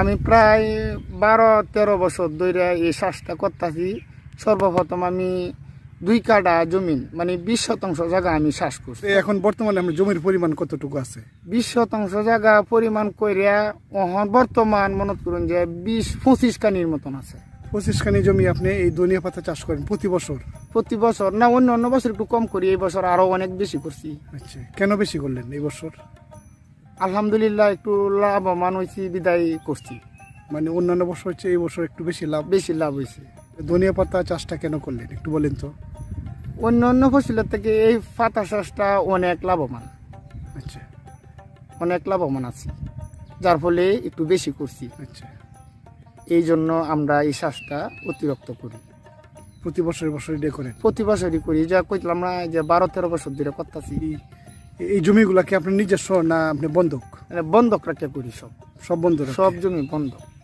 আমি প্রায় বারো তেরো বছর ধরে এই চাষটা করতেছি। সর্বপ্রথম আমি দুই কাটা জমিন মানে বিশ শতাংশ জায়গা আমি চাষ করছি। এখন বর্তমানে আপনার জমির পরিমাণ কতটুকু আছে? বিশ শতাংশ জায়গা পরিমাণ করিয়া অহন বর্তমান মনে করুন যে বিশ পঁচিশ কানির মতন আছে। পঁচিশখানি জমি আপনি এই ধনিয়া পাতা চাষ করেন প্রতি বছর? প্রতি বছর না অন্য অন্য বছর একটু কম করি এই বছর আরও অনেক বেশি করছি। আচ্ছা কেন বেশি করলেন এই বছর? আলহামদুলিল্লাহ একটু লাভবান হয়েছি বিদায় করছি। মানে অন্যান্য বছর হচ্ছে এই বছর একটু বেশি লাভ। বেশি লাভ হয়েছে। ধনিয়া পাতা চাষটা কেন করলেন একটু বলেন তো। অন্য অন্য ফসলের থেকে এই পাতা চাষটা অনেক লাভবান। আচ্ছা। অনেক লাভবান আছি। যার ফলে একটু বেশি করছি। আচ্ছা। এই জন্য আমরা এই চাষটা অতিরিক্ত করি। প্রতি বছর বছর এটা করেন? প্রতি বছরই করি। যা কইলাম না যে বারো তেরো বছর ধরে করতেছি। এই- জমিগুলা কি আপনার নিজস্ব না আপনি বন্ধক? বন্ধক রাখতে করি সব। সব বন্ধুরা সব জমি বন্ধক।